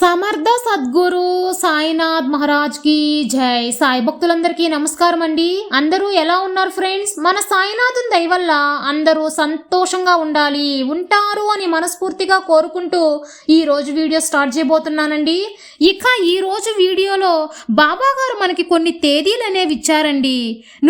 సమర్థ సద్గురు సాయినాథ్ మహారాజ్కి జై. సాయి భక్తులందరికీ నమస్కారం అండి. అందరూ ఎలా ఉన్నారు ఫ్రెండ్స్? మన సాయినాథుని దయ వల్ల అందరూ సంతోషంగా ఉండాలి ఉంటారు అని మనస్ఫూర్తిగా కోరుకుంటూ ఈ రోజు వీడియో స్టార్ట్ చేయబోతున్నానండి. ఇక ఈ రోజు వీడియోలో బాబా గారు మనకి కొన్ని తేదీలు అనేవి ఇచ్చారండి.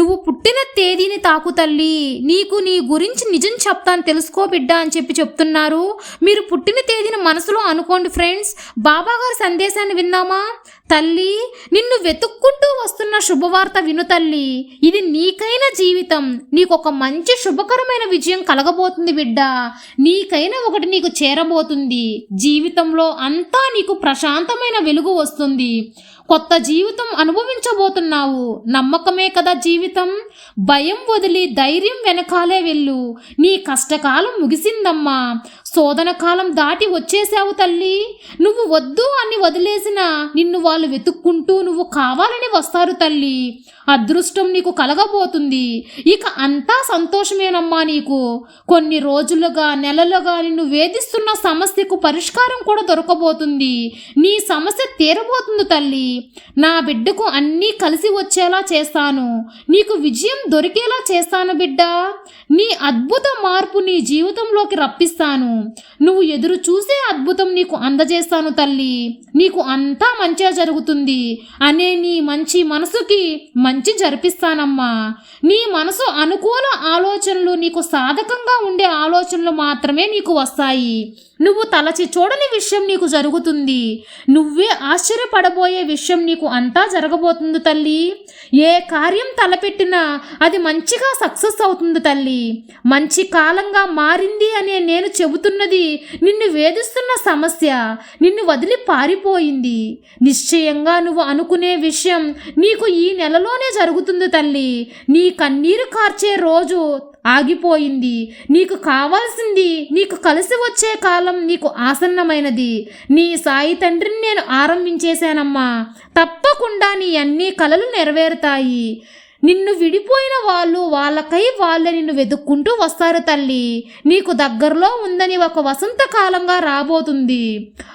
నువ్వు పుట్టిన తేదీని తాకు తల్లి నీకు నీ గురించి నిజం చెప్తాను తెలుసుకో బిడ్డ అని చెప్పి చెప్తున్నారు. మీరు పుట్టిన తేదీని మనసులో అనుకోండి ఫ్రెండ్స్. బాబా గారి సందేశాన్ని విందామా? తల్లి నిన్ను వెతుక్కుంటూ వస్తున్న శుభవార్త విను తల్లి. ఇది నీకైన జీవితం. నీకు ఒక మంచి శుభకరమైన విజయం కలగబోతుంది బిడ్డ. నీకైన ఒకటి నీకు చేరబోతుంది. జీవితంలో అంతా నీకు ప్రశాంతమైన వెలుగు వస్తుంది. కొత్త జీవితం అనుభవించబోతున్నావు. నమ్మకమే కదా జీవితం? భయం వదిలి ధైర్యం వెనకాలే వెళ్ళు. నీ కష్టకాలం ముగిసిందమ్మా. శోధన కాలం దాటి వచ్చేసావు తల్లి. నువ్వు వద్దు అని వదిలేసిన నిన్ను వాళ్ళు వెతుక్కుంటూ నువ్వు కావాలని వస్తారు తల్లి. అదృష్టం నీకు కలగబోతుంది. ఇక అంతా సంతోషమేనమ్మా నీకు. కొన్ని రోజులుగా నెలలుగా నిన్ను వేధిస్తున్న సమస్యకు పరిష్కారం కూడా దొరకబోతుంది. నీ సమస్య తీరబోతుంది తల్లి. నా బిడ్డకు అన్నీ కలిసి వచ్చేలా చేస్తాను. నీకు విజయం దొరికేలా చేస్తాను బిడ్డ. నీ అద్భుత మార్పు నీ జీవితంలోకి రప్పిస్తాను. నువ్వు ఎదురు చూసే అద్భుతం నీకు అందజేస్తాను తల్లి. నీకు అంతా మంచిగా జరుగుతుంది. అనే నీ మంచి మనసుకి మంచి జరిపిస్తానమ్మా. నీ మనసు అనుకూల ఆలోచనలు నీకు సాధకంగా ఉండే ఆలోచనలు మాత్రమే నీకు వస్తాయి. నువ్వు తలచి చూడని విషయం నీకు జరుగుతుంది. నువ్వే ఆశ్చర్యపడబోయే విషయం నీకు అంతా జరగబోతుంది తల్లి. ఏ కార్యం తలపెట్టినా అది మంచిగా సక్సెస్ అవుతుంది తల్లి. మంచి కాలంగా మారింది అనే నేను చెబుతున్నది నిన్ను వేధిస్తున్న సమస్య నిన్ను వదిలి పారిపోయింది. నిశ్చయంగా నువ్వు అనుకునే విషయం నీకు ఈ నెలలోనే జరుగుతుంది తల్లి. నీ కన్నీరు కార్చే రోజు ఆగిపోయింది. నీకు కావాల్సింది నీకు కలిసి వచ్చే కాలం నీకు ఆసన్నమైనది. నీ సాయి తండ్రిని నేను ఆరంభించేశానమ్మా. తప్పకుండా నీ అన్ని కలలు నెరవేరుతాయి. నిన్ను విడిపోయిన వాళ్ళు వాళ్ళకై వాళ్ళే నిన్ను వెతుక్కుంటూ వస్తారు తల్లి. నీకు దగ్గరలో ఉందని ఒక వసంతకాలంగా రాబోతుంది.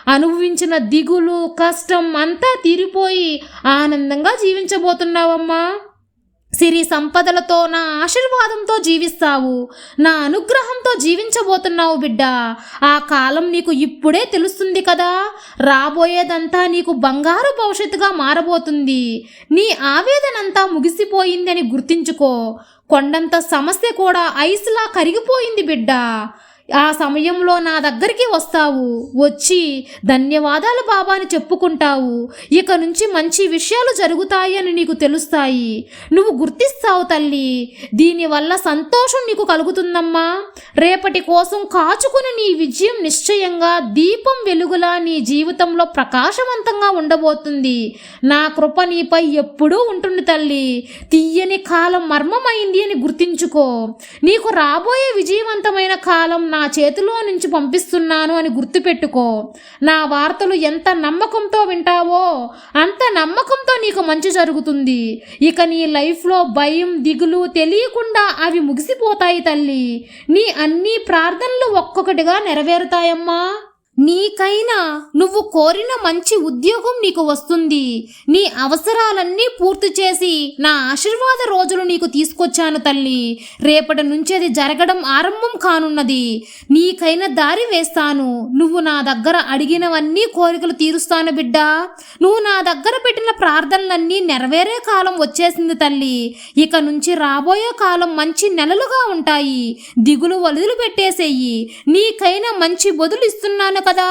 అనుభవించిన దిగులు కష్టం అంతా తీరిపోయి ఆనందంగా జీవించబోతున్నావమ్మా. సిరి సంపదలతో నా ఆశీర్వాదంతో జీవిస్తావు. నా అనుగ్రహంతో జీవించబోతున్నావు బిడ్డ. ఆ కాలం నీకు ఇప్పుడే తెలుస్తుంది కదా. రాబోయేదంతా నీకు బంగారు భవిష్యత్తుగా మారబోతుంది. నీ ఆవేదనంతా ముగిసిపోయిందని గుర్తించుకో. కొండంత సమస్య కూడా ఐస్లా కరిగిపోయింది బిడ్డ. ఆ సమయంలో నా దగ్గరికి వస్తావు. వచ్చి ధన్యవాదాలు బాబాని చెప్పుకుంటావు. ఇక నుంచి మంచి విషయాలు జరుగుతాయి అని నీకు తెలుస్తాయి. నువ్వు గుర్తిస్తావు తల్లి. దీనివల్ల సంతోషం నీకు కలుగుతుందమ్మా. రేపటి కోసం కాచుకుని నీ విజయం నిశ్చయంగా దీపం వెలుగులా నీ జీవితంలో ప్రకాశవంతంగా ఉండబోతుంది. నా కృప నీపై ఎప్పుడూ ఉంటుంది తల్లి. తీయని కాలం మర్మమైంది అని గుర్తించుకో. నీకు రాబోయే విజయవంతమైన కాలం నా చేతిలో నుంచి పంపిస్తున్నాను అని గుర్తుపెట్టుకో. నా వార్తలు ఎంత నమ్మకంతో వింటావో అంత నమ్మకంతో నీకు మంచి జరుగుతుంది. ఇక నీ లైఫ్లో భయం దిగులు తెలియకుండా అవి ముగిసిపోతాయి తల్లి. నీ అన్ని ప్రార్థనలు ఒక్కొక్కటిగా నెరవేరుతాయమ్మా. నీకైనా నువ్వు కోరిన మంచి ఉద్యోగం నీకు వస్తుంది. నీ అవసరాలన్నీ పూర్తి చేసి నా ఆశీర్వాద రోజులు నీకు తీసుకొచ్చాను తల్లి. రేపటి నుంచి అది జరగడం ఆరంభం కానున్నది. నీకైనా దారి వేస్తాను. నువ్వు నా దగ్గర అడిగినవన్నీ కోరికలు తీరుస్తాను బిడ్డ. నువ్వు నా దగ్గర పెట్టిన ప్రార్థనలన్నీ నెరవేరే కాలం వచ్చేసింది తల్లి. ఇక నుంచి రాబోయే కాలం మంచి నెలలుగా ఉంటాయి. దిగులు వలుదులు పెట్టేసేయి నీకైనా మంచి బదులు ఇస్తున్నాను కదా?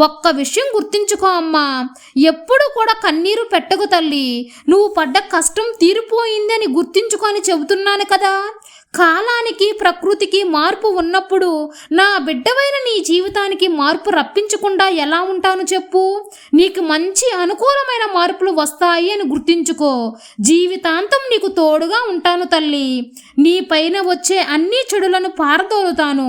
ఒక్క విషయం గుర్తించుకో అమ్మా. ఎప్పుడు కూడా కన్నీరు పెట్టకు తల్లి. నువ్వు పడ్డ కష్టం తీరిపోయిందని గుర్తించుకొని చెబుతున్నాను కదా. కాలానికి ప్రకృతికి మార్పు ఉన్నప్పుడు నా బిడ్డవైన నీ జీవితానికి మార్పు రప్పించకుండా ఎలా ఉంటాను చెప్పు? నీకు మంచి అనుకూలమైన మార్పులు వస్తాయి అని గుర్తించుకో. జీవితాంతం నీకు తోడుగా ఉంటాను తల్లి. నీ పైన వచ్చే అన్ని చెడులను పారదోలుతాను.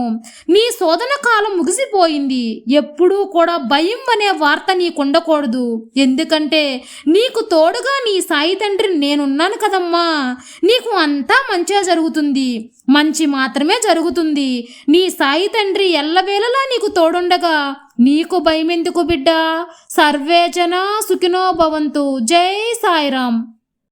నీ శోధన కాలం ముగిసిపోయింది. ఎప్పుడూ కూడా భయం అనే వార్త నీకు ఉండకూడదు ఎందుకంటే నీకు తోడుగా నీ సాయి తండ్రి నేనున్నాను కదమ్మా. నీకు అంతా మంచిగా జరుగుతుంది. మంచి మాత్రమే జరుగుతుంది. నీ సాయి తండ్రి ఎల్లవేళలా నీకు తోడుండగా. నీకు భయమెందుకు బిడ్డా? సర్వేజన సుఖినో భవంతు. జై సాయిరాం